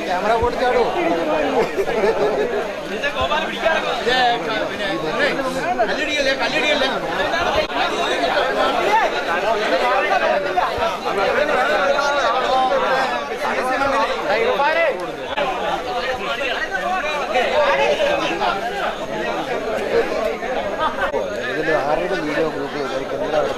Camera കൊടുത്താടോ കല്ലടിയല്ലേ കല്ലടിയല്ലേ. ഇതിൽ ആരുടെ video group കളിക്കുന്നത്